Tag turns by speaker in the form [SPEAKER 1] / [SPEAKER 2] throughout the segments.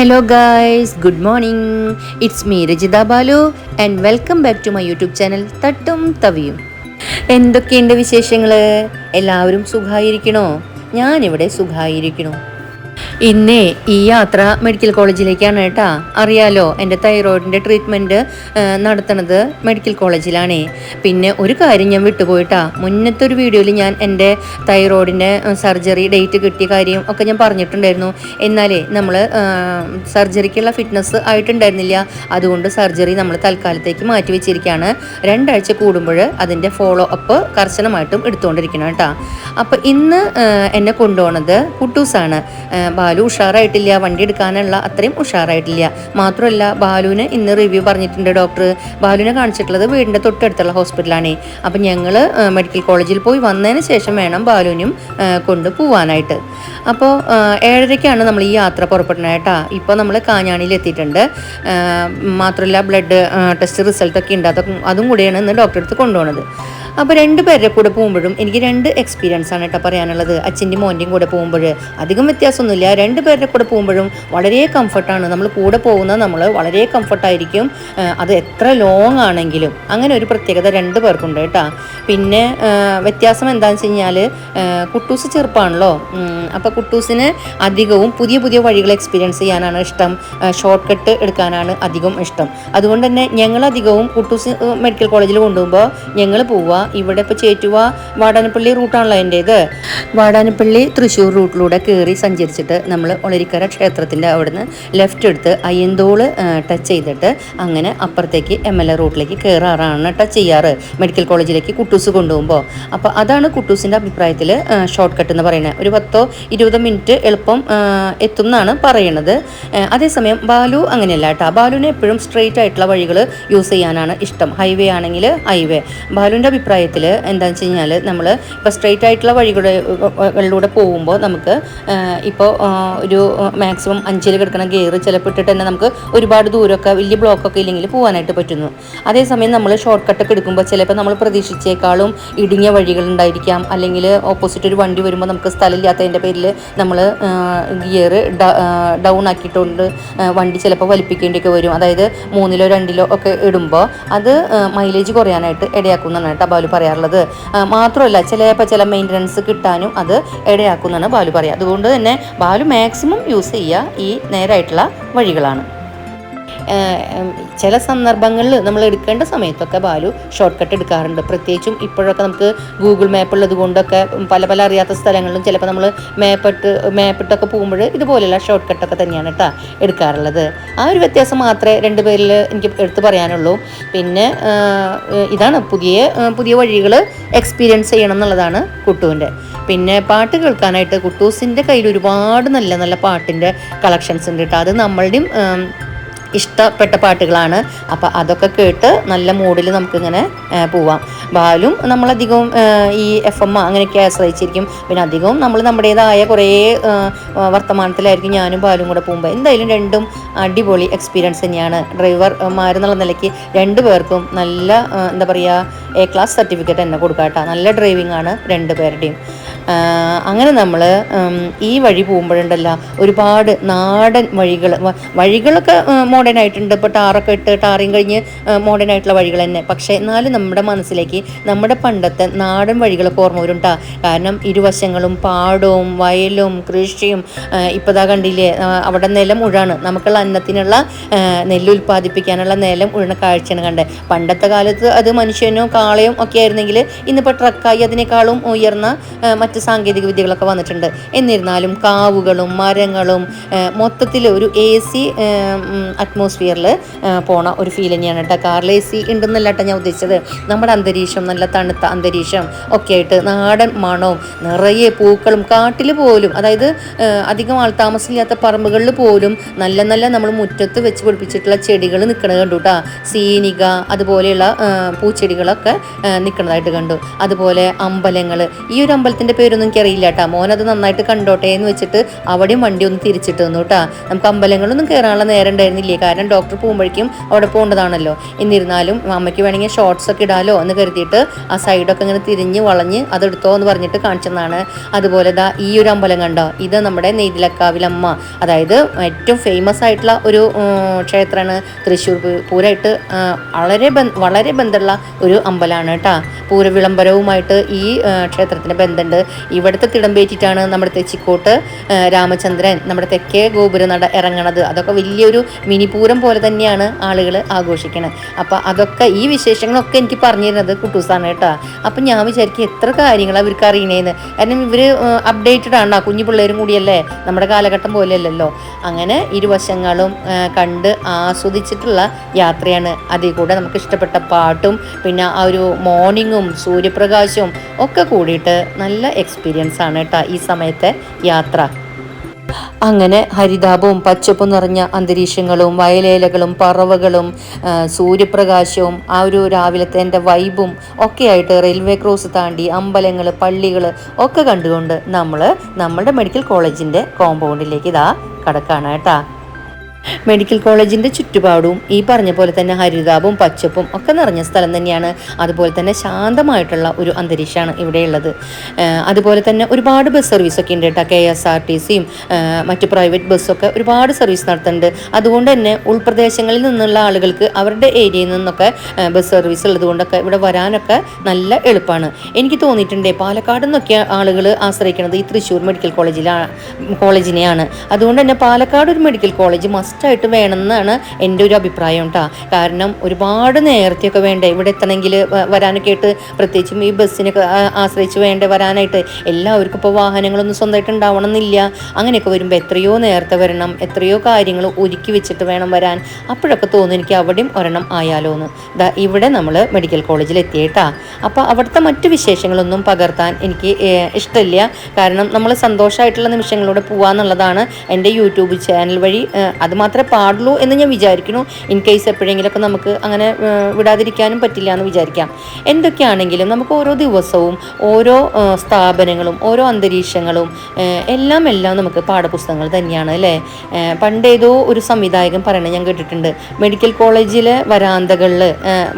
[SPEAKER 1] Hello guys good morning it's me Rajitha Balu and welcome back to my YouTube channel തട്ടും തവിയും എന്തൊക്കെയുണ്ട് വിശേഷങ്ങൾ എല്ലാവരും സുഖമായിരിക്കണോ ഞാനിവിടെ സുഖമായിരിക്കണോ ഇന്നേ ഈ യാത്ര മെഡിക്കൽ കോളേജിലേക്കാണ് കേട്ടാ. അറിയാലോ എന്റെ തൈറോയിഡിന്റെ ട്രീറ്റ്മെന്റ് നടത്തണത് മെഡിക്കൽ കോളേജിലാണേ. പിന്നെ ഒരു കാര്യം ഞാൻ വിട്ടുപോയിട്ടാ. മുന്നത്തെ ഒരു വീഡിയോയിൽ ഞാൻ എന്റെ തൈറോയിഡിന്റെ സർജറി ഡേറ്റ് കിട്ടിയ കാര്യം ഒക്കെ ഞാൻ പറഞ്ഞിട്ടുണ്ടായിരുന്നു. എന്നാലേ നമ്മൾ സർജറിക്കുള്ള ഫിറ്റ്നസ് ആയിട്ടുണ്ടായിരുന്നില്ല. അതുകൊണ്ട് സർജറി നമ്മൾ തൽക്കാലത്തേക്ക് മാറ്റി വെച്ചിരിക്കുകയാണ് രണ്ടാഴ്ച കൂടുമ്പോൾ അതിന്റെ ഫോളോ അപ്പ് കർശനമായിട്ടും എടുത്തുകൊണ്ടിരിക്കണം കേട്ടോ. അപ്പോൾ ഇന്ന് എന്നെ കൊണ്ടുപോണത് കുട്ടൂസാണ്. ബാലു ഉഷാറായിട്ടില്ല വണ്ടി എടുക്കാനുള്ള അത്രയും ഉഷാറായിട്ടില്ല. മാത്രമല്ല ബാലുവിന് ഇന്ന് റിവ്യൂ പറഞ്ഞിട്ടുണ്ട് ഡോക്ടർ ബാലുവിനെ കാണിച്ചിട്ടുള്ളത് വീടിന്റെ തൊട്ടടുത്തുള്ള ഹോസ്പിറ്റലാണ് അപ്പം ഞങ്ങൾ മെഡിക്കൽ കോളേജിൽ പോയി വന്നതിന് ശേഷം വേണം ബാലുവിനും കൊണ്ട് പോവാനായിട്ട് അപ്പോൾ ഏഴരയ്ക്കാണ് നമ്മൾ ഈ യാത്ര പുറപ്പെടുന്നത് കേട്ടോ. ഇപ്പോൾ നമ്മൾ കാഞ്ഞാണിയിൽ എത്തിയിട്ടുണ്ട്. മാത്രമല്ല ബ്ലഡ് ടെസ്റ്റ് റിസൾട്ടൊക്കെ ഉണ്ട്. അതൊക്കെ അതും കൂടിയാണ് ഇന്ന് ഡോക്ടറെ അടുത്ത് കൊണ്ടുപോകുന്നത് അപ്പോൾ രണ്ട് പേരുടെ കൂടെ പോകുമ്പോഴും എനിക്ക് രണ്ട് എക്സ്പീരിയൻസ് ആണ് കേട്ടോ പറയാനുള്ളത്. അച്ഛന്റെയും മോന്റെയും കൂടെ പോകുമ്പോൾ അധികം വ്യത്യാസമൊന്നുമില്ല. രണ്ട് പേരുടെ കൂടെ പോകുമ്പോഴും വളരെ കംഫർട്ടാണ് നമ്മൾ കൂടെ പോകുന്നത് നമ്മൾ വളരെ കംഫർട്ടായിരിക്കും അത് എത്ര ലോങ് ആണെങ്കിലും. അങ്ങനെ ഒരു പ്രത്യേകത രണ്ട് പേർക്കുണ്ട് കേട്ടോ. പിന്നെ വ്യത്യാസം എന്താണെന്ന് വെച്ച് കഴിഞ്ഞാൽ കുട്ടൂസ് ചെറുപ്പമാണല്ലോ അപ്പോൾ കുട്ടൂസിന് അധികവും പുതിയ പുതിയ വഴികൾ എക്സ്പീരിയൻസ് ചെയ്യാനാണ് ഇഷ്ടം. ഷോർട്ട് കട്ട് എടുക്കാനാണ് അധികം ഇഷ്ടം. അതുകൊണ്ട് തന്നെ ഞങ്ങൾ അധികവും കുട്ടൂസ് മെഡിക്കൽ കോളേജിൽ കൊണ്ടുപോകുമ്പോൾ ഞങ്ങൾ പോവുക. ഇവിടെ ഇപ്പോൾ ചേറ്റുവ വാടാനപ്പള്ളി റൂട്ടാണല്ലോ എന്റേത് വാടാനപ്പള്ളി തൃശ്ശൂർ റൂട്ടിലൂടെ കയറി സഞ്ചരിച്ചിട്ട് നമ്മൾ ഒളരിക്കര ക്ഷേത്രത്തിന്റെ അവിടുന്ന് ലെഫ്റ്റ് എടുത്ത് അയ്യന്തോൾ ടച്ച് ചെയ്തിട്ട് അങ്ങനെ അപ്പുറത്തേക്ക് എം എൽ എ റൂട്ടിലേക്ക് കയറാറാണ് ടച്ച് ചെയ്യാറ്. മെഡിക്കൽ കോളേജിലേക്ക് കുട്ടൂസ് കൊണ്ടുപോകുമ്പോൾ അപ്പോൾ അതാണ് കുട്ടൂസിന്റെ അഭിപ്രായത്തിൽ ഷോർട്ട് കട്ട് എന്ന് പറയുന്നത്. ഒരു പത്തോ ഇരുപതോ മിനിറ്റ് എളുപ്പം എത്തും എന്നാണ് പറയുന്നത് അതേസമയം ബാലു അങ്ങനെയല്ല കേട്ടോ ബാലുവിന് എപ്പോഴും സ്ട്രെയിറ്റ് ആയിട്ടുള്ള വഴികൾ യൂസ് ചെയ്യാനാണ് ഇഷ്ടം. ഹൈവേ ആണെങ്കിൽ ഹൈവേ ബാലുവിന്റെ അഭിപ്രായത്തിൽ എന്താണെന്ന് വെച്ച് കഴിഞ്ഞാൽ നമ്മൾ ഇപ്പോൾ സ്ട്രെയിറ്റ് ആയിട്ടുള്ള വഴികളിലൂടെ പോകുമ്പോൾ നമുക്ക് ഇപ്പോൾ ഒരു മാക്സിമം അഞ്ചിൽ കിടക്കുന്ന ഗിയർ ചിലപ്പോൾ ഇട്ടിട്ട് തന്നെ നമുക്ക് ഒരുപാട് ദൂരമൊക്കെ വലിയ ബ്ലോക്കൊക്കെ ഇല്ലെങ്കിൽ പോകാനായിട്ട് പറ്റുന്നു. അതേസമയം നമ്മൾ ഷോർട്ട് കട്ടൊക്കെ എടുക്കുമ്പോൾ ചിലപ്പോൾ നമ്മൾ പ്രതീക്ഷിച്ചേക്കാളും ഇടുങ്ങിയ വഴികളുണ്ടായിരിക്കാം അല്ലെങ്കിൽ ഓപ്പോസിറ്റ് ഒരു വണ്ടി വരുമ്പോൾ നമുക്ക് സ്ഥലമില്ലാത്തതിന്റെ പേരിൽ നമ്മൾ ഗിയർ ഡൗൺ ആക്കിയിട്ടുണ്ട്. വണ്ടി ചിലപ്പോൾ വലിപ്പിക്കേണ്ടിയൊക്കെ വരും. അതായത് മൂന്നിലോ രണ്ടിലോ ഒക്കെ ഇടുമ്പോൾ അത് മൈലേജ് കുറയാനായിട്ട് ഇടയാക്കുന്നതാണ് കേട്ടോ. ബാലു പറയാറുള്ളത്. മാത്രമല്ല ചിലപ്പോൾ ചില മെയിന്റനൻസ് കിട്ടാനും അത് ഇടയാക്കുന്നതാണ് ബാലു പറയുക. അതുകൊണ്ട് തന്നെ ബാലു മാക്സിമം യൂസ് ചെയ്യുക ഈ നേരായിട്ടുള്ള വഴികളാണ്. ചില സന്ദർഭങ്ങളിൽ നമ്മൾ എടുക്കേണ്ട സമയത്തൊക്കെ ബാലു ഷോർട്ട് കട്ട് എടുക്കാറുണ്ട്. പ്രത്യേകിച്ചും ഇപ്പോഴൊക്കെ നമുക്ക് ഗൂഗിൾ മാപ്പ് ഉള്ളത് കൊണ്ടൊക്കെ പല പല അറിയാത്ത സ്ഥലങ്ങളിലും ചിലപ്പോൾ നമ്മൾ മാപ്പിട്ട് മാപ്പിട്ടൊക്കെ പോകുമ്പോൾ ഇതുപോലെയുള്ള ഷോർട്ട് കട്ടൊക്കെ തന്നെയാണ് കേട്ടോ എടുക്കാറുള്ളത്. ആ ഒരു വ്യത്യാസം മാത്രമേ രണ്ട് പേരിൽ എനിക്ക് എടുത്തു പറയാനുള്ളൂ. പിന്നെ ഇതാണ് പുതിയ പുതിയ വഴികൾ എക്സ്പീരിയൻസ് ചെയ്യണം എന്നുള്ളതാണ് കുട്ടുവിന്റെ. പിന്നെ പാട്ട് കേൾക്കാനായിട്ട് കുട്ടൂസിന്റെ കയ്യിൽ ഒരുപാട് നല്ല നല്ല പാട്ടിന്റെ കളക്ഷൻസ് ഉണ്ട് കേട്ടോ അത് നമ്മളുടെയും ഇഷ്ടപ്പെട്ട പാട്ടുകളാണ്. അപ്പോൾ അതൊക്കെ കേട്ട് നല്ല മൂഡിൽ നമുക്കിങ്ങനെ പോവാം. ബാലും നമ്മളധികവും ഈ എഫ് എം അങ്ങനെയൊക്കെ ആശ്രയിച്ചിരിക്കും. പിന്നെ അധികവും നമ്മൾ നമ്മുടേതായ കുറേ വർത്തമാനത്തിലായിരിക്കും ഞാനും ബാലും കൂടെ പോകുമ്പോൾ എന്തായാലും രണ്ടും അടിപൊളി എക്സ്പീരിയൻസ് തന്നെയാണ്. ഡ്രൈവർമാരെന്നുള്ള നിലയ്ക്ക് രണ്ടു പേർക്കും നല്ല എന്താ പറയുക എ ക്ലാസ് സർട്ടിഫിക്കറ്റ് തന്നെ കൊടുക്കാം കേട്ടോ നല്ല ഡ്രൈവിംഗ് ആണ് രണ്ട് പേരുടെയും. അങ്ങനെ നമ്മൾ ഈ വഴി പോകുമ്പോഴുണ്ടല്ലോ ഒരുപാട് നാടൻ വഴികൾ വഴികളൊക്കെ മോഡേൺ ആയിട്ടുണ്ട്. ഇപ്പോൾ ടാറൊക്കെ ഇട്ട് ടാറിയും കഴിഞ്ഞ് മോഡേൺ ആയിട്ടുള്ള വഴികൾ തന്നെ. പക്ഷേ എന്നാലും നമ്മുടെ മനസ്സിലേക്ക് നമ്മുടെ പണ്ടത്തെ നാടൻ വഴികളൊക്കെ ഓർമ്മ വരും. കാരണം ഇരുവശങ്ങളും പാടവും വയലും കൃഷിയും ഇപ്പോൾ ഇതാ കണ്ടില്ലേ അവിടെ നിലം ഉഴാണ്. നമുക്കുള്ള അന്നത്തിനുള്ള നെല്ല് ഉൽപ്പാദിപ്പിക്കാനുള്ള നിലം ഉഴണ കാഴ്ചയാണ് കണ്ടത് പണ്ടത്തെ കാലത്ത് അത് മനുഷ്യനോ കാളയും ഒക്കെ ആയിരുന്നെങ്കിൽ ഇന്നിപ്പോൾ ട്രക്കായി അതിനേക്കാളും ഉയർന്ന മറ്റ് സാങ്കേതിക വിദ്യകളൊക്കെ വന്നിട്ടുണ്ട്. എന്നിരുന്നാലും കാവുകളും മരങ്ങളും മൊത്തത്തിൽ ഒരു എ സി അറ്റ്മോസ്ഫിയറിൽ പോണ ഒരു ഫീൽ തന്നെയാണ് കേട്ടോ കാറിൽ എ സി ഉണ്ടെന്നല്ല ഞാൻ ഉദ്ദേശിച്ചത്. നമ്മുടെ അന്തരീക്ഷം നല്ല തണുത്ത അന്തരീക്ഷം ഒക്കെ ആയിട്ട് നാടൻ മണവും നിറയെ പൂക്കളും കാട്ടിൽ പോലും അതായത് അധികം ആൾ താമസമില്ലാത്ത പറമ്പുകളിൽ പോലും നല്ല നല്ല നമ്മൾ മുറ്റത്ത് വെച്ച് പിടിപ്പിച്ചിട്ടുള്ള ചെടികൾ നിൽക്കുന്നത് കണ്ടു കേട്ടോ സീനിക അതുപോലെയുള്ള പൂച്ചെടികളൊക്കെ നിൽക്കുന്നതായിട്ട് കണ്ടു. അതുപോലെ അമ്പലങ്ങൾ ഈ ഒരു അമ്പലത്തിന്റെ പേര് വരുമെന്ന് എനിക്കറിയില്ല കേട്ടോ. മോനത് നന്നായിട്ട് കണ്ടോട്ടെ എന്ന് വെച്ചിട്ട് അവിടെയും വണ്ടി ഒന്ന് തിരിച്ചിട്ട് തന്നു കേട്ടോ. നമുക്ക് അമ്പലങ്ങളൊന്നും കയറാനുള്ള നേരം ഉണ്ടായിരുന്നില്ലേ? കാരണം ഡോക്ടർ പോകുമ്പോഴേക്കും അവിടെ പോകേണ്ടതാണല്ലോ. എന്നിരുന്നാലും അമ്മയ്ക്ക് വേണമെങ്കിൽ ഷോർട്സ് ഒക്കെ ഇടാലോ എന്ന് കരുതിയിട്ട് ആ സൈഡൊക്കെ ഇങ്ങനെ തിരിഞ്ഞ് വളഞ്ഞ് അതെടുത്തോ എന്ന് പറഞ്ഞിട്ട് കാണിച്ചതാണ് അതുപോലെ ദാ ഈ ഒരു അമ്പലം കണ്ടോ? ഇത് നമ്മുടെ നെയ്തിലക്കാവിലമ്മ അതായത് ഏറ്റവും ഫേമസ് ആയിട്ടുള്ള ഒരു ക്ഷേത്രമാണ്. തൃശ്ശൂർ പൂരമായിട്ട് വളരെ വളരെ ബന്ധമുള്ള ഒരു അമ്പലമാണ് കേട്ടോ. പൂരവിളംബരവുമായിട്ട് ഈ ക്ഷേത്രത്തിന് ബന്ധമുണ്ട്. ഇവിടുത്തെ തിടമ്പേറ്റിട്ടാണ് നമ്മുടെ തെച്ചിക്കോട്ട് രാമചന്ദ്രൻ നമ്മുടെ തെക്കേ ഗോപുരനട ഇറങ്ങണത്. അതൊക്കെ വലിയൊരു മിനിപൂരം പോലെ തന്നെയാണ് ആളുകൾ ആഘോഷിക്കുന്നത് അപ്പം അതൊക്കെ ഈ വിശേഷങ്ങളൊക്കെ എനിക്ക് പറഞ്ഞു തരുന്നത് കുട്ടൂസാണ് കേട്ടോ. അപ്പം ഞാൻ വിചാരിക്കും എത്ര കാര്യങ്ങൾ അവർക്ക് അറിയണേന്ന്. കാരണം ഇവർ അപ്ഡേറ്റഡ് ആണ്. കുഞ്ഞു പിള്ളേരും കൂടിയല്ലേ? നമ്മുടെ കാലഘട്ടം പോലെയല്ലല്ലോ. അങ്ങനെ ഇരുവശങ്ങളും കണ്ട് ആസ്വദിച്ചിട്ടുള്ള യാത്രയാണ് അതിൽ കൂടെ നമുക്ക് ഇഷ്ടപ്പെട്ട പാട്ടും പിന്നെ ആ ഒരു മോർണിംഗും സൂര്യപ്രകാശവും ഒക്കെ കൂടിയിട്ട് നല്ല എക്സ്പീരിയൻസ് ആണ് കേട്ടോ ഈ സമയത്തെ യാത്ര. അങ്ങനെ ഹരിതാപവും പച്ചപ്പും നിറഞ്ഞ അന്തരീക്ഷങ്ങളും വയലേലകളും പറവകളും സൂര്യപ്രകാശവും ആ ഒരു രാവിലത്തെ എന്റെ വൈബും ഒക്കെ ആയിട്ട് റെയിൽവേ ക്രോസ് താണ്ടി അമ്പലങ്ങൾ പള്ളികൾ ഒക്കെ കണ്ടുകൊണ്ട് നമ്മൾ നമ്മുടെ മെഡിക്കൽ കോളേജിന്റെ കോമ്പൗണ്ടിലേക്ക് ഇതാ കടക്കാണ് കേട്ടാ മെഡിക്കൽ കോളേജിന്റെ ചുറ്റുപാടും ഈ പറഞ്ഞ പോലെ തന്നെ ഹരിതാപവും പച്ചപ്പും ഒക്കെ നിറഞ്ഞ സ്ഥലം തന്നെയാണ്. അതുപോലെ തന്നെ ശാന്തമായിട്ടുള്ള ഒരു അന്തരീക്ഷമാണ് ഇവിടെയുള്ളത്. അതുപോലെ തന്നെ ഒരുപാട് ബസ് സർവീസ് ഒക്കെ ഉണ്ട് കേട്ടോ കെ എസ് ആർ ടി സിയും മറ്റ് പ്രൈവറ്റ് ബസ്സൊക്കെ ഒരുപാട് സർവീസ് നടത്തുന്നുണ്ട്. അതുകൊണ്ട് തന്നെ ഉൾപ്രദേശങ്ങളിൽ നിന്നുള്ള ആളുകൾക്ക് അവരുടെ ഏരിയയിൽ നിന്നൊക്കെ ബസ് സർവീസ് ഉള്ളതുകൊണ്ടൊക്കെ ഇവിടെ വരാനൊക്കെ നല്ല എളുപ്പമാണ് എനിക്ക് തോന്നിയിട്ടുണ്ട് പാലക്കാട് നിന്നൊക്കെ ആളുകൾ ആശ്രയിക്കുന്നത് ഈ തൃശ്ശൂർ മെഡിക്കൽ കോളേജിലാണ് കോളേജിനെയാണ്. അതുകൊണ്ട് തന്നെ പാലക്കാട് ഒരു മെഡിക്കൽ കോളേജ് മസ്റ്റായിട്ട് വേണമെന്നാണ് എന്റെ ഒരു അഭിപ്രായം കേട്ടോ കാരണം ഒരുപാട് നേരത്തെയൊക്കെ വേണ്ടേ ഇവിടെ എത്തണമെങ്കിൽ വരാനൊക്കെ ആയിട്ട് പ്രത്യേകിച്ചും ഈ ബസ്സിനൊക്കെ ആശ്രയിച്ച് വേണ്ടേ വരാനായിട്ട്. എല്ലാവർക്കും ഇപ്പോൾ വാഹനങ്ങളൊന്നും സ്വന്തമായിട്ട് ഉണ്ടാവണം എന്നില്ല അങ്ങനെയൊക്കെ വരുമ്പോൾ എത്രയോ നേരത്തെ വരണം എത്രയോ കാര്യങ്ങൾ ഒരുക്കി വെച്ചിട്ട് വേണം വരാൻ. അപ്പോഴൊക്കെ തോന്നും എനിക്ക് അവിടെയും ഒരെണ്ണം ആയാലോ എന്ന്. ദാ ഇവിടെ നമ്മൾ മെഡിക്കൽ കോളേജിൽ എത്തിയിട്ടാ അപ്പോൾ അവിടുത്തെ മറ്റു വിശേഷങ്ങളൊന്നും പകർത്താൻ എനിക്ക് ഇഷ്ടമില്ല. കാരണം നമ്മൾ സന്തോഷമായിട്ടുള്ള നിമിഷങ്ങളിലൂടെ പോകാന്നുള്ളതാണ് എന്റെ യൂട്യൂബ് ചാനൽ വഴി അത് മാത്രമേ പാടുള്ളൂ എന്ന് ഞാൻ വിചാരിക്കുന്നു. ഇൻ കേസ് എപ്പോഴെങ്കിലുമൊക്കെ നമുക്ക് അങ്ങനെ വിടാതിരിക്കാനും പറ്റില്ല എന്ന് വിചാരിക്കാം. എന്തൊക്കെയാണെങ്കിലും നമുക്ക് ഓരോ ദിവസവും ഓരോ സ്ഥാപനങ്ങളും ഓരോ അന്തരീക്ഷങ്ങളും എല്ലാം എല്ലാം നമുക്ക് പാഠപുസ്തകങ്ങൾ തന്നെയാണ് അല്ലേ? പണ്ടേതോ ഒരു സംവിധായകൻ പറയണത് ഞാൻ കേട്ടിട്ടുണ്ട്. മെഡിക്കൽ കോളേജിലെ വരാന്തകളിൽ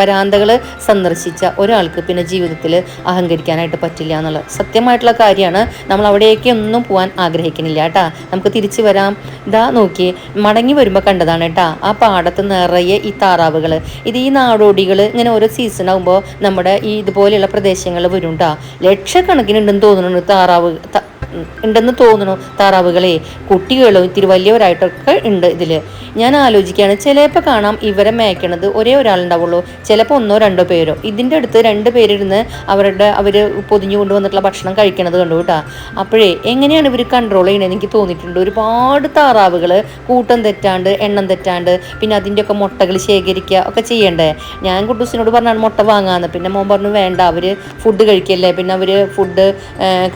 [SPEAKER 1] വരാന്തകൾ സന്ദർശിച്ച ഒരാൾക്ക് പിന്നെ ജീവിതത്തിൽ അഹങ്കരിക്കാനായിട്ട് പറ്റില്ല എന്നുള്ളത് സത്യമായിട്ടുള്ള കാര്യമാണ്. നമ്മൾ അവിടേക്ക് ഒന്നും പോകാൻ ആഗ്രഹിക്കുന്നില്ല കേട്ടാ. നമുക്ക് തിരിച്ചു വരാം. ഇതാ നോക്കി മടങ്ങി വരുമ്പോൾ കണ്ടതാണ് കേട്ടോ. ആ പാടത്ത് നിറയെ ഈ താറാവുകൾ ഇത് ഈ നാടോടികൾ ഇങ്ങനെ ഓരോ സീസൺ ആകുമ്പോൾ നമ്മുടെ ഈ ഇതുപോലെയുള്ള പ്രദേശങ്ങളിൽ വരും കേട്ടോ ലക്ഷക്കണക്കിന് ഉണ്ടെന്ന് തോന്നുന്നുണ്ട് താറാവ് ഉണ്ടെന്ന് തോന്നുന്നു താറാവുകളെ. കുട്ടികളും ഇത്തിരി വലിയവരായിട്ടൊക്കെ ഉണ്ട് ഇതിൽ ഞാൻ ആലോചിക്കുകയാണ് ചിലപ്പോൾ കാണാം ഇവരെ മേയ്ക്കണത് ഒരേ ഒരാളുണ്ടാവുള്ളൂ ചിലപ്പോൾ ഒന്നോ രണ്ടോ പേരോ. ഇതിന്റെ അടുത്ത് രണ്ട് പേരിരുന്ന് അവരുടെ അവർ പൊതിഞ്ഞു കൊണ്ടുവന്നിട്ടുള്ള ഭക്ഷണം കഴിക്കണത് കണ്ടു കേട്ടാ. അപ്പോഴേ എങ്ങനെയാണ് ഇവർ കൺട്രോൾ ചെയ്യണതെന്ന് എനിക്ക് തോന്നിയിട്ടുണ്ട്. ഒരുപാട് താറാവുകൾ കൂട്ടം തെറ്റാണ്ട് എണ്ണം തെറ്റാണ്ട് പിന്നെ അതിന്റെയൊക്കെ മുട്ടകൾ ശേഖരിക്കുക ഒക്കെ ചെയ്യണ്ടേ. ഞാൻ കുട്ടൂസിനോട് പറഞ്ഞാണ് മുട്ട വാങ്ങാന്ന്. പിന്നെ മോൻ പറഞ്ഞു വേണ്ട അവർ ഫുഡ് കഴിക്കല്ലേ? പിന്നെ അവർ ഫുഡ്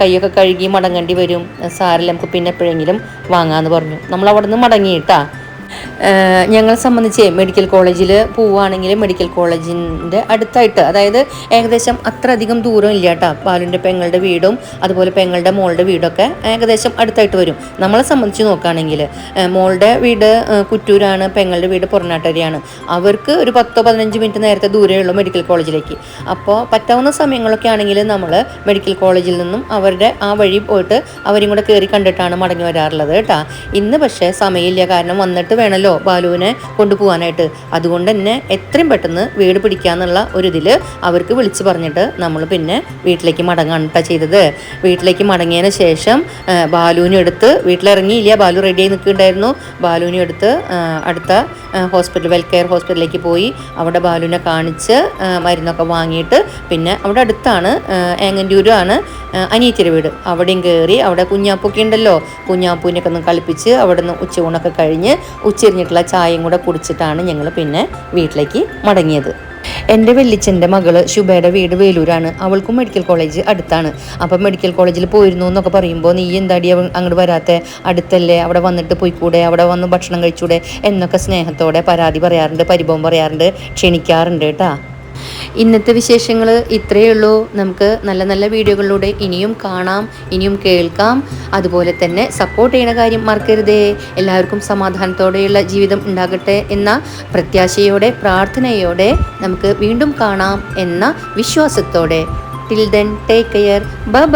[SPEAKER 1] കൈയൊക്കെ കഴുകി മടങ്ങേണ്ടി വരും സാറില്ല നമുക്ക് പിന്നെ എപ്പോഴെങ്കിലും വാങ്ങാന്ന് പറഞ്ഞു. നമ്മൾ അവിടെ നിന്ന് മടങ്ങിയിട്ടാ. ഞങ്ങളെ സംബന്ധിച്ച് മെഡിക്കൽ കോളേജിൽ പോവുകയാണെങ്കിൽ മെഡിക്കൽ കോളേജിന്റെ അടുത്തായിട്ട് അതായത് ഏകദേശം അത്ര അധികം ദൂരം ഇല്ല കേട്ടോ. പാലിന്റെ പെങ്ങളുടെ വീടും അതുപോലെ പെങ്ങളുടെ മോളുടെ വീടൊക്കെ ഏകദേശം അടുത്തായിട്ട് വരും. നമ്മളെ സംബന്ധിച്ച് നോക്കുകയാണെങ്കിൽ മോളുടെ വീട് കുറ്റൂരാണ് പെങ്ങളുടെ വീട് പുറനാട്ടരിയാണ്. അവർക്ക് ഒരു പത്തോ പതിനഞ്ച് മിനിറ്റ് നേരത്തെ ദൂരമേ മെഡിക്കൽ കോളേജിലേക്ക് അപ്പോൾ പറ്റാവുന്ന സമയങ്ങളൊക്കെ ആണെങ്കിൽ നമ്മൾ മെഡിക്കൽ കോളേജിൽ നിന്നും അവരുടെ ആ വഴി പോയിട്ട് അവരും കൂടെ കയറി കണ്ടിട്ടാണ് മടങ്ങി വരാറുള്ളത് കേട്ടോ. ഇന്ന് പക്ഷേ സമയമില്ല. കാരണം വന്നിട്ട് വേണമല്ലോ ബാലുവിനെ കൊണ്ടുപോകാനായിട്ട് അതുകൊണ്ട് തന്നെ എത്രയും പെട്ടെന്ന് വീട് പിടിക്കാന്നുള്ള ഒരു ഇതിൽ അവർക്ക് വിളിച്ചു പറഞ്ഞിട്ട് നമ്മൾ പിന്നെ വീട്ടിലേക്ക് മടങ്ങാണ് ചെയ്തത്. വീട്ടിലേക്ക് മടങ്ങിയതിന് ശേഷം ബാലുവിനെ എടുത്ത് വീട്ടിലിറങ്ങിയില്ല. ബാലു റെഡിയായി നിൽക്കുന്നുണ്ടായിരുന്നു ബാലുവിനെ എടുത്ത് അടുത്ത ഹോസ്പിറ്റൽ വെൽക്കെയർ ഹോസ്പിറ്റലിലേക്ക് പോയി. അവിടെ ബാലുവിനെ കാണിച്ച് മരുന്നൊക്കെ വാങ്ങിയിട്ട് പിന്നെ അവിടെ അടുത്താണ് ഏങ്ങന്റൂരാണ് അനിയത്തിരി വീട്. അവിടെയും കയറി അവിടെ കുഞ്ഞാപ്പൊക്കെ ഉണ്ടല്ലോ ഒന്ന് കളിപ്പിച്ച് അവിടെ നിന്ന് ഉച്ചയൂണൊക്കെ കഴിഞ്ഞ് ഉച്ചരിഞ്ഞിട്ടുള്ള ചായയും കൂടെ കുടിച്ചിട്ടാണ് ഞങ്ങൾ പിന്നെ വീട്ടിലേക്ക് മടങ്ങിയത്. എന്റെ വെള്ളിച്ചന്റെ മകൾ ശുഭയുടെ വീട് വേലൂരാണ്. അവൾക്കും മെഡിക്കൽ കോളേജ് അടുത്താണ്. അപ്പം മെഡിക്കൽ കോളേജിൽ പോയിരുന്നു എന്നൊക്കെ പറയുമ്പോൾ നീ എന്താടി അവൾ അങ്ങോട്ട് വരാത്തെ? അടുത്തല്ലേ? അവിടെ വന്നിട്ട് പോയിക്കൂടെ? അവിടെ വന്ന് ഭക്ഷണം കഴിച്ചൂടെ? എന്നൊക്കെ സ്നേഹത്തോടെ പരാതി പറയാറുണ്ട് പരിഭവം പറയാറുണ്ട്. ക്ഷണിക്കാറുണ്ട് കേട്ടാ. ഇന്നത്തെ വിശേഷങ്ങൾ ഇത്രയേ ഉള്ളൂ. നമുക്ക് നല്ല നല്ല വീഡിയോകളിലൂടെ ഇനിയും കാണാം ഇനിയും കേൾക്കാം. അതുപോലെ തന്നെ സപ്പോർട്ട് ചെയ്യുന്ന കാര്യം മറക്കരുതേ. എല്ലാവർക്കും സമാധാനത്തോടെയുള്ള ജീവിതം ഉണ്ടാകട്ടെ എന്ന പ്രത്യാശയോടെ പ്രാർത്ഥനയോടെ നമുക്ക് വീണ്ടും കാണാം എന്ന വിശ്വാസത്തോടെ. Till then take care bye